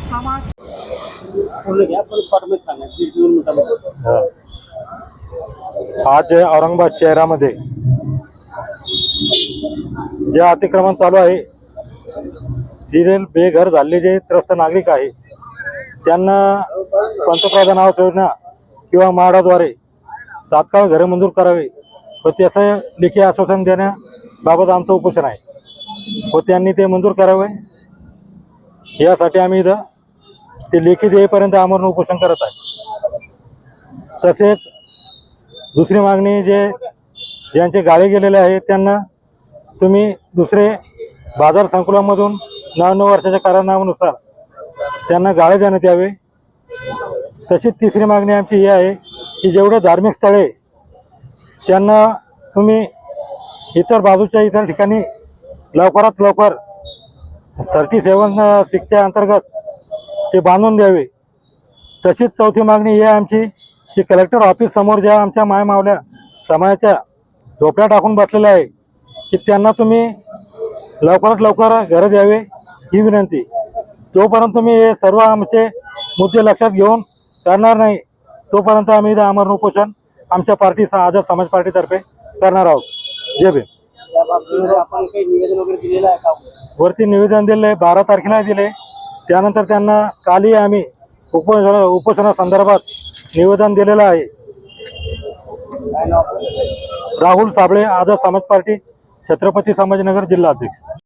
समाज आज औरंगाबाद शहरामध्ये जे अतिक्रमण चालू आहे जे बेघर झालेले जे त्रस्त नागरिक आहे त्यांना पंतप्रधान आवास योजना किंवा म्हाडाद्वारे तात्काळ घरे मंजूर करावे व त्याचं लेखी आश्वासन देण्याबाबत आमचं उपोषण आहे. व त्यांनी ते मंजूर करावे. यासाठी आम्ही इथं ते लेखी देईपर्यंत आमरण उपोषण करत आहे. तसेच दुसरी मागणी जे ज्यांचे गाळे गेलेले आहेत त्यांना तुम्ही दुसरे बाजार संकुलामधून नव्याण्णव वर्षाच्या करारनामानुसार त्यांना गाळे देण्यात यावे. तशीच तिसरी मागणी आमची ही आहे की जेवढे धार्मिक स्थळे त्यांना तुम्ही इतर बाजूच्या इतर ठिकाणी लवकरात लवकर थर्टी सेवन सिक्सच्या अंतर्गत ते बांधून द्यावे. तशीच चौथी मागणी ही आहे आमची की कलेक्टर ऑफिस समोर ज्या आमच्या मायमावल्या समाजाच्या झोपड्या टाकून बसलेल्या आहे की त्यांना तुम्ही लवकरात लवकर घरं द्यावे ही विनंती. जोपर्यंत तुम्ही हे सर्व आमचे मुद्दे लक्षात घेऊन करणार नाही तोपर्यंत आम्ही आमरण उपोषण आमच्या पार्टी आझाद समाज पार्टीतर्फे करणार आहोत. जय भीम. आपण काही निवेदन वगैरे दिलेलं आहे का? वरती निवेदन दिलं बारा तारखेला दिले त्यानंतर त्यांना कालही आम्ही उपोषण उपोषणासंदर्भात निवेदन दिलेलं आहे? राहुल साबळे आझाद समाज पार्टी छत्रपती संभाजीनगर जिल्हा अध्यक्ष